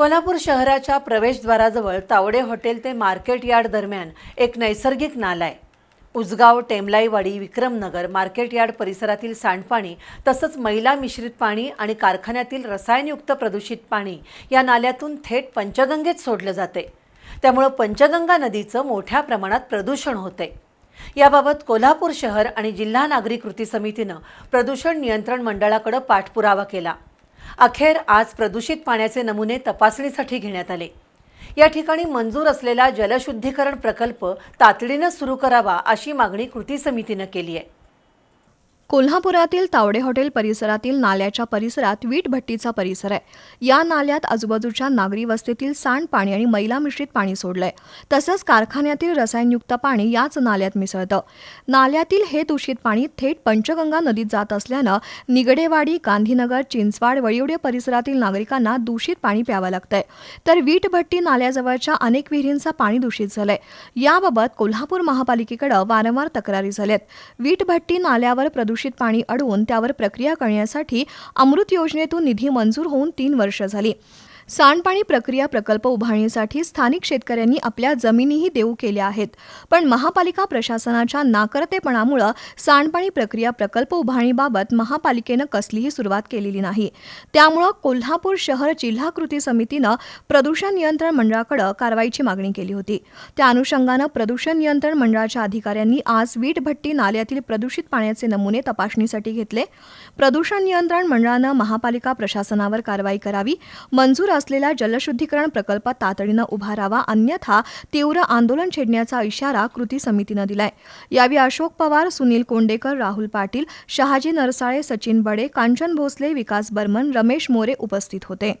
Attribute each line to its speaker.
Speaker 1: कोल्हापूर शहराच्या प्रवेशद्वाराजवळ तावडे हॉटेल ते मार्केट यार्ड दरम्यान एक नैसर्गिक नाला आहे. उजगाव टेमलाईवाडी विक्रमनगर मार्केट यार्ड परिसरातील सांडपाणी तसंच मैला मिश्रित पाणी आणि कारखान्यातील रसायनयुक्त प्रदूषित पाणी या नाल्यातून थेट पंचगंगेत सोडलं जाते. त्यामुळं पंचगंगा नदीचं मोठ्या प्रमाणात प्रदूषण होते याबाबत कोल्हापूर शहर आणि जिल्हा नागरी कृती समितीनं प्रदूषण नियंत्रण मंडळाकडे पाठपुरावा केला. अखेर आज प्रदूषित पाण्याचे नमुने तपासणीसाठी घेण्यात आले. या ठिकाणी मंजूर असलेला जलशुद्धीकरण प्रकल्प तातडीनं सुरू करावा अशी मागणी कृती समितीनं केली आहे.
Speaker 2: कोल्हापुरातील तावडे हॉटेल परिसरातील नाल्याच्या परिसरात वीटभट्टीचा परिसर आहे. या नाल्यात आजूबाजूच्या नागरी वस्तीतील सांडपाणी आणि मैला मिश्रित पाणी सोडलंय. तसंच कारखान्यातील रसायनयुक्त पाणी याच नाल्यात मिसळतं. नाल्यातील हे दूषित पाणी थेट पंचगंगा नदीत जात असल्यानं निगडेवाडी गांधीनगर चिंचवाड वळिवडे परिसरातील नागरिकांना दूषित पाणी प्यावं लागतंय. तर वीटभट्टी नाल्याजवळच्या अनेक विहिरींचं पाणी दूषित झालंय. याबाबत कोल्हापूर महापालिकेकडे वारंवार तक्रारी झाल्यात. वीटभट्टी नाल्यावर नाल्यावर दूषित पाणी अडवून त्यावर प्रक्रिया करण्यासाठी अमृत योजनेतून निधी मंजूर होऊन तीन वर्ष झाली. सांडपाणी प्रक्रिया प्रकल्प उभारणीसाठी स्थानिक शेतकऱ्यांनी आपल्या जमिनीही देऊ केल्या आहेत. पण महापालिका प्रशासनाच्या नाकर्तेपणामुळं सांडपाणी प्रक्रिया प्रकल्प उभारणीबाबत महापालिकेनं कसलीही सुरुवात केलेली नाही. त्यामुळं कोल्हापूर शहर जिल्हा कृती समितीनं प्रदूषण नियंत्रण मंडळाकडे कारवाईची मागणी केली होती. त्या अनुषंगानं प्रदूषण नियंत्रण मंडळाच्या अधिकाऱ्यांनी आज वीटभट्टी नाल्यातील प्रदूषित पाण्याचे नमुने तपासणीसाठी घेतले. प्रदूषण नियंत्रण मंडळानं महापालिका प्रशासनावर कारवाई करावी मंजूर असलेला जलशुद्धीकरण प्रकल्प तातडीनं उभारावा अन्यथा तीव्र आंदोलन छेडण्याचा इशारा कृती समितीनं दिलाय. यावेळी अशोक पवार सुनील कोंडेकर राहुल पाटील शहाजी नरसाळे सचिन बडे कांचन भोसले विकास बर्मन रमेश मोरे उपस्थित होते.